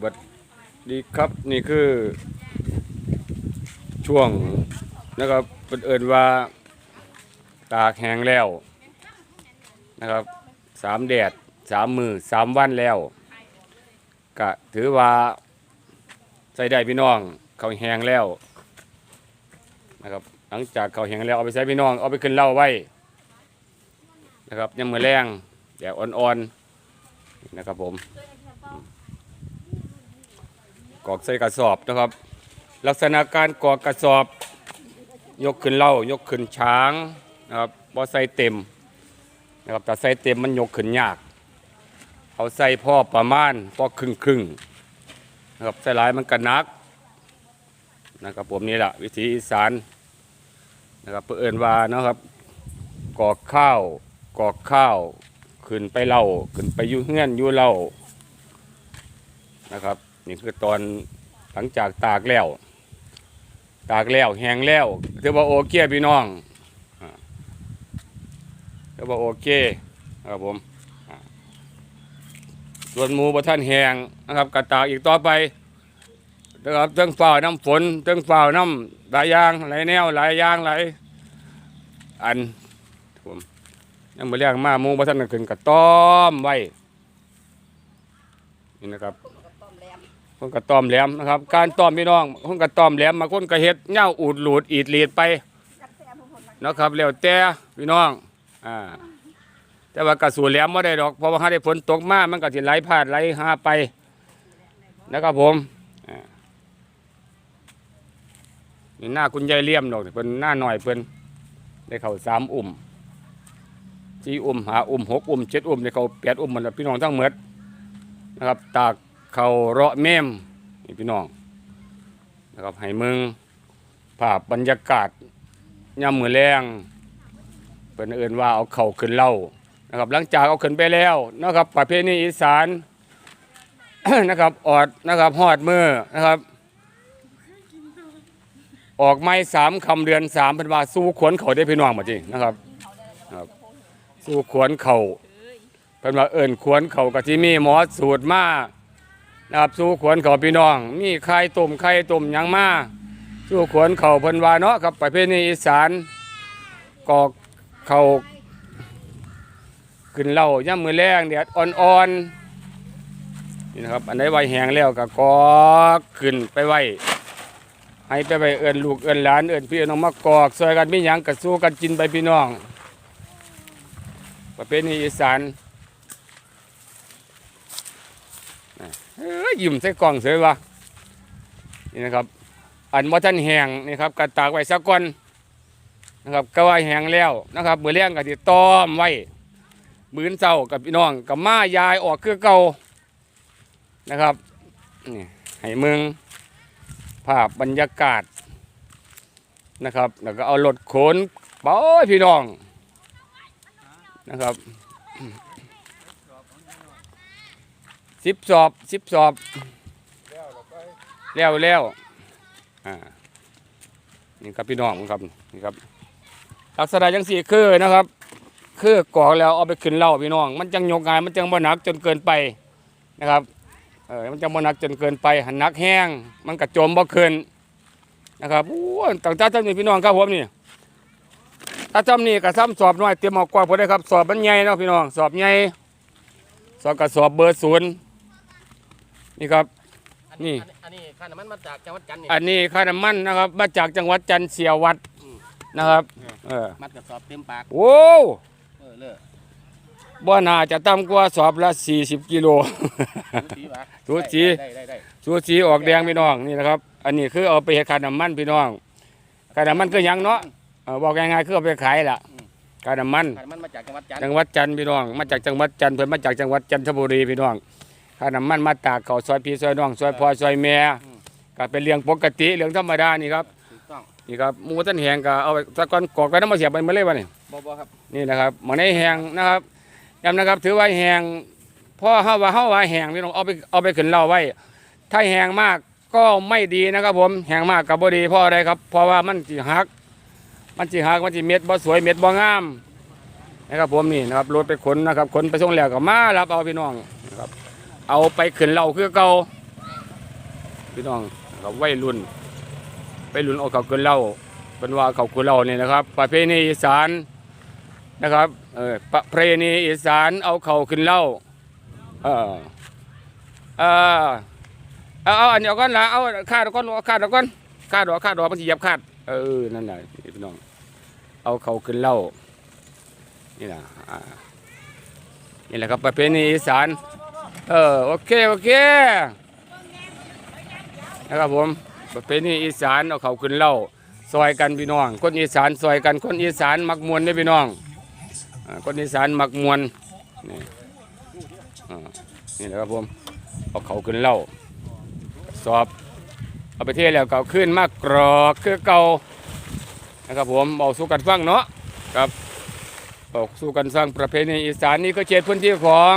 บัดดีครับนี่คือช่วงนะครับเป็นเอินว่าตากแห้งแล้วนะครับสามแดดสามมือสามวันแล้วก็ถือว่าใส่ได้พี่น้องเขาแห้งแล้วนะครับหลังจากเขาแห้งแล้วเอาไปใส่พี่น้องเอาไปขึ้นเหล้าไว้นะครับยังมือแรงแดดอ่อนๆนะครับผม กอกใส่กระสอบนะครับ ลักษณะการกอกกระสอบ ยกขึ้นเหล่ายกขึ้นช้างนะครับบ่ใส่เต็มนะครับแต่ใส่เต็มมันยกขึ้นยากเอาใส่พ่อประมาณพ่อครึ่งครึ่งนะครับใส่หลายมันก็นักนะครับผมนี่แหละวิธีอีสานนะครับเพื่อเอินว่านะครับกอกข้าวกอกข้าวขึ้นไปเหล่าขึ้นไปยุ่เฮือนยู่เหล่านะครับ นี่คือตอนหลังจากตากแล้ว ตากแล้วแห้งแล้วถือว่าโอเคพี่น้องอ่าถือว่าโอเคครับผมส่วนหมูบะท่านแห้งนะครับกระตากอีกต่อไปนะครับเรื่องฝ่าน้ำฝนเรื่องฝ่าน้ำหลายยางหลายแนวหลายยางหลายอันครับผมยังมาเรียกมาหมูบะท่านขึ้นกระต้อมไว้นี่นะครับ คนกระตอมแหลมนะครับ การตอมพี่น้องคนกระตอมแหลมมาคนกระเฮ็ดเหย้าอูดหลูดอีดเลีดไปนะครับแล้วแต่พี่น้องอ่าแต่ว่ากระสูแหลมไม่ได้ดอกเพราะว่าถ้าได้ฝนตกมากมันก็สิไหลพลาดไหลหาไปนะครับผมนี่หน้าคุณยายเลี่ยมดอกเป็นหน้าหน่อยเพิ่นได้เขาสามอุ่มสี่อุ่มหาอุ่มหกอุ่มเจ็ดอุ่มได้เขาแปดอุ่มหมันพี่น้องทั้งหมดนะครับ ตาก เขาเราะเมมนี่พี่น้องนะครับให้มึงภาพบรรยากาศย่ำมือแรงเป็นเอื่นว่าเอาเข่าขึ้นเล่านะครับ หลังจากเอาขึ้นไปแล้วนะครับประเพณีอีสานนะครับออดนะครับหอดมือนะครับ ออกไม้สามคำเดือนสามเป็นว่าสู้ขวนเข่าได้พี่น้องมาจริงนะครับครับ สู้ขวนเข่าเป็นว่าเอิ่นขวนเข่ากับที่มีหมอสูตรมา นะครับสู้ขวนเขาพี่น้อง มีไข่ต้มไข่ต้มยังมาสู้ขวนเขาเพิ่นว่าเนาะครับประเพณีอีสานกอกเขาขึ้นเหล่าย่ำมือแรงแดดอ่อนๆนี่นะครับอันไหนไวแห้งแล้วก็กอกขึ้นไปไว้ให้ไปไว้เอิ้นลูกเอิ้นหลานเอิ้นพี่น้องมากอกซอยกันไมีหยังก็สู้กันกินไปพี่น้องประเพณีอีสาน เอ้ ยยิ้มใส่กล่องเสยวะนี่นะครับ อันว่าท่านแหงนี่ครับกระตากไว้สักก่อนนะครับก็ว่าแหงแล้วนะครับมือเลี้ยงกับที่ต้อมไว้มือนเจ้ากับพี่น้องกับมายายออกคือเก่านะครับนี่ให้เมืองภาพบรรยากาศนะครับ แล้วก็เอารถขนไปพี่น้องนะครับ สิบสอบสิบสอบ แล้วแล้วอ่านี่ครับพี่น้องครับนี่ครับลักษณะจังสี่คือนะครับ คือกรอกแล้วเอาไปขึ้นเล่าพี่น้อง มันจังโยกงานมันจังบ่หนักจนเกินไปนะครับเออมันจังบ่หนักจนเกินไปหันนักแห้ง มันกระโจมบ่ขึ้นนะครับโอ้ต่างๆท่านนี่พี่น้องครับผมนี่ถ้าจำนี่กระซ้ำสอบน้อยเตรียมเอากว่าพอได้ครับสอบมันใหญ่เนาะพี่น้องสอบใหญ่สอบกระสอบเบอร์ศูนย์ นี่ครับ อันี่ อันนี้ค่าน้ำมันมาจากจังหวัดจันทร์นี่ อันนี้ค่าน้ำมันนะครับ มาจากจังหวัดจันทร์เสียวัดนะครับเออมัดกระสอบเต็มปาก โว้วเออเลิกบ่น่าจะต่ำกว่าสอบละ 40 กิโล สูสีวะสูสีได้ได้ได้สูสีออกแดงพี่น้องนี่นะครับ อันนี้คือเอาไปเฮ็ดค่าน้ำมันพี่น้องค่าน้ำมันคือหยังเนาะเออบอกง่ายๆคือเอาไปขายล่ะค่าน้ำมัน ค่าน้ำมันมาจากจังหวัดจันทร์จังหวัดจันทร์พี่น้อง มาจากจังหวัดจันทร์เพิ่นมาจากจังหวัดจันทบุรีพี่น้อง ค่าน้ำมันมาตากเขาซอยพี่ซอยน้องซอยพ่อซอยแม่ก็เป็นเรื่องปกติเรื่องธรรมดานี่ครับถูกต้องนี่ครับหมูท่านแหงก็เอาไปตะกอนกอกไปน้ำมาเสียบไปมาเลยวะนี่บ่บ่ครับนี่นะครับหมันในแหงนะครับย้ำนะครับ ถือว่าแหงพ่อเฮาว่าเฮาว่าแหงพี่น้องเอาไปเอาไปขึ้นเหล่าไว้ ถ้าแหงมากก็ไม่ดีนะครับผมแหงมากกับบ่ดีเพราะอะไรครับ เพราะว่ามันสิหัก มันสิหักมันสิเม็ดบ่สวยเม็ดบ่งามนะครับผมนี่นะครับรถไปขนนะครับขนไปส่งแล้วก็มารับเอาพี่น้องนะครับ เอาไปขึ้นเหล่าคือเก่าพี่น้องนะครับวัยรุ่นวัยรุ่นเอาเขาขึ้นเหล่าเป็นว่าเขาขึ้นเหล่านี่ยนะครับ ประเพณีอีสานนะครับเออประเพณีอีสานเอาเขาขึ้นเหล่าเออเออเอาเอาอันเดียวกันละเอาคาดก่อนเอาคาดก่อนคาดเอาคาดเอามันสิเหยียบคาดเออนั่นแหละพี่น้องเอาเขาขึ้นเหล่านี่นะนี่แหละครับประเพณีอีสาน เออโอเคโอเคนะครับผมประเพณีอีสานเอาเขาขึ้นเล่าซอยกันพี่น้อง คนอีสานซอยกันคนอีสานมักมวนได้พี่น้องคนอีสานมักมวนนี่นี่แหละครับผมเอาเขาขึ้นเล่าสอบเอาไปเทศแล้วเก่าขึ้นมากกรอกคือเก่านะครับผมเอาสู้กันฟังเนาะครับเอาสู้กันฟังประเพณีอีสานนี่ก็เขตพื้นที่ของ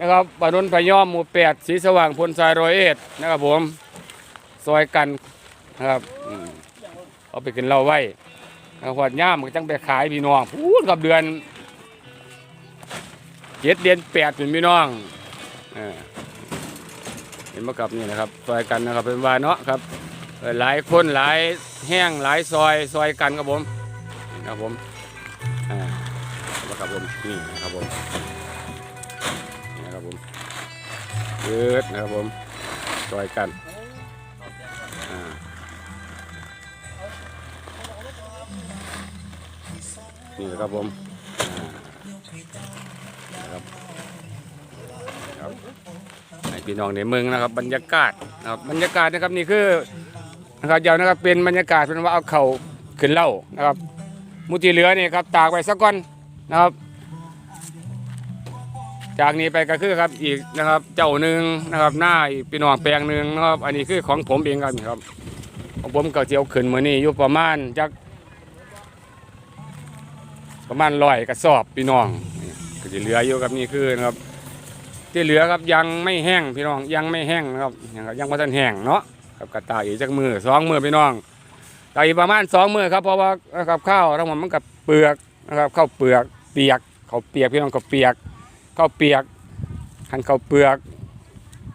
นะครับบานนพยอมหมู่แปดสีสว่างพลทรายร้อยเอ็ดนะครับผมซอยกันนะครับเอาไปกินเหล้าไว้นะครับหอดย่ามก็จังไปขายพี่น้องพูดกับเดือนเจ็ดเดือนแปดเป็นพี่น้องเห็นมากับนี่นะครับซอยกันนะครับเป็นวาเนาะครับหลายคนหลายแห้งหลายซอยซอยกันครับผมนะครับผมอ่ามากับผมนี่นะครับผมนี่นะครับผม ยืดนะครับผมซอยกันนี่นะครับผมนะครับครับพี่น้องในเมืองนะครับ บรรยากาศนะครับบรรยากาศนะครับนี่คือนะครับเดี๋ยวนะครับเป็นบรรยากาศเป็นว่าเอาเข่าขึ้นเล่านะครับมุทีเหลือนี่ครับตากไว้สักก้อนนะครับ จากนี้ไปก็คือครับอีกนะครับ เจ้าหนึ่งนะครับ หน้าอีกพี่น้องแปลงหนึ่งนะครับ อันนี้คือของผมเองครับครับของผมก็เจียวขึ้นมือนี้อยู่ประมาณจักประมาณร้อยกระสอบพี่น้องก็จะเหลืออยู่ครับนี่คือนะครับ ที่เหลือครับยังไม่แห้งพี่น้องยังไม่แห้งนะครับยังยังไม่ทันแห้งเนาะกับกระต่ายอีกจักมือสองมือพี่น้องตายประมาณสองมือครับเพราะว่านะครับข้าวทั้งหมดมันกับเปลือกนะครับข้าวเปลือกเปียกเขาเปียกพี่น้องเขาเปียก ข้าวเปียกหันข้าวเปลือก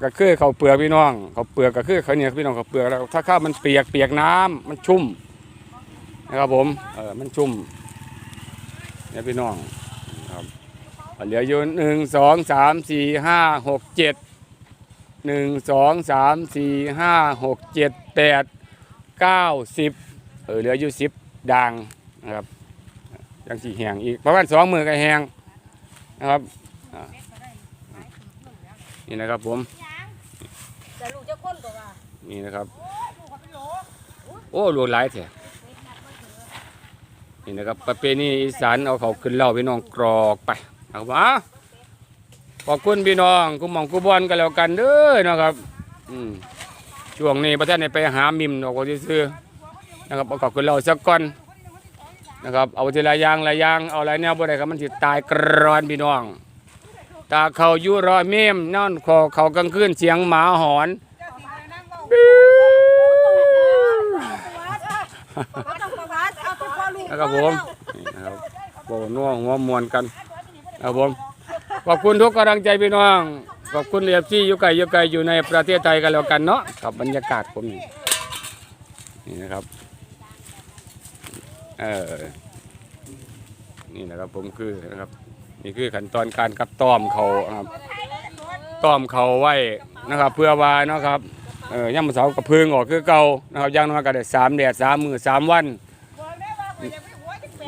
ก็คือข้าวเปลือกพี่น้องข้าวเปลือกก็คือข้าวเหนียวพี่น้องข้าวเปลือกแล้วถ้าข้าวมันเปียกเปียกน้ำมันชุ่มนะครับผมเออมันชุ่มเนี่ยพี่น้องครับเหลืออยู่หนึ่งสองสามสี่ห้าหกเจ็ดหนึ่งสองสามสี่ห้าหกเจ็ดแปดเก้าสิบเออเหลืออยู่สิบด่างนะครับยังสี่แหงอีกประมาณสองมือก็แหงนะครับ นี่นะครับผมแต่ลูกจะคนก็ว่านี่นะครับลูกเขาเป็นโหลโอ้รวดหลายแท้นี่นะครับประเพณีอีสานเอาเขาขึ้นเหล่าพี่น้องกรอกไปนะครับอะขอบคุณพี่น้องกุมหมองกุบอลกันแล้วกันเด้อนะครับอืมช่วงนี้ประเทศนี้ไปหามิมออกก็ซื้อๆนะครับเอาเขาขึ้นเหล่าสักก่อนนะครับเอาทีละอย่างละอย่างเอาอะไรแนวบ่ได้ครับมันสิตายกรอนพี่น้อง ตาเขาอยู่รอยเมมนอนคอเขากลางคืนเสียงหมาหอนเขาต้องประวัติเอาตัวพ่อลูกนะครับผมนี่นะครับโบนัวหัวมวนกันนะครับผมขอบคุณทุกกำลังใจพี่น้องขอบคุณเรียบที่อยู่ไกลอยู่ไกลอยู่ในประเทศไทยกันแล้วกันเนาะกับบรรยากาศผมนี่นี่นะครับเออนี่นะครับผมคือนะครับ นี่คือขั้นตอนการกับต้อมเขาครับต้อมเขาไว้นะครับ เพื่อว่าเนาะครับเออย่ำเสากับพึ่งออกคือเก่านะครับย่างน้อยก็ได้สามแดดสามมือสามวัน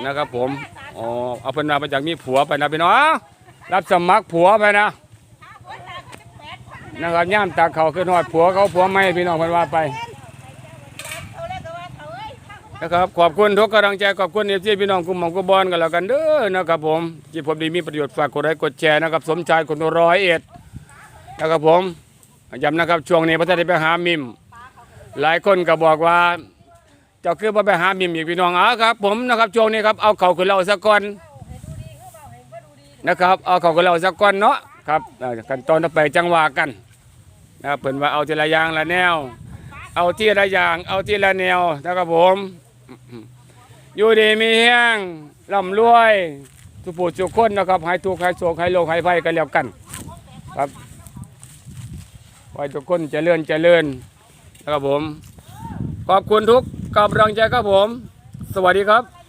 นะครับผมอ๋อเอาเพิ่นมาไปจากมีผัวไปนะพี่น้องรับสมัครผัวไปนะนะครับย่ามตาเขาขึ้นหอดผัวเขาผัวไม่พี่น้องเพิ่นว่าไป นะครับขอบคุณทุกกำลังใจขอบคุณเอฟซีพี่น้องกลุ่มของกุบอลกันแล้วกันเด้อนะครับผมที่ผมดีมีประโยชน์ฝากกดไลค์กดแชร์นะครับสมชายคนร้อยเอ็ดนะครับผมย้ำนะครับช่วงนี้พระท่านได้ไปหามิม หลายคนก็บอกว่าเจ้าคือบ่ไปหามิมอีกพี่น้องอ๋อครับ ผมนะครับช่วงนี้ครับเอาเขาขึ้นเราสักก่อนนะครับเอาเขาขึ้นเราสักก่อนเนาะครับเอ่อขั้นตอนต่อไปจังหวะกันนะครับเพิ่นว่าเอาทีละอย่างละแนว เอาที่ละอย่างเอาที่ละแนวนะครับผม อยู่ดีมีแห้งร่ำรวยทุกผู้ทุกคนนะครับให้ทุกข์ให้โศกให้โลกให้ภัยกันแล้วกัน ครับไว้ทุกคนเจริญเจริญนะครับผม ขอบคุณทุกกำลังใจครับผม สวัสดีครับ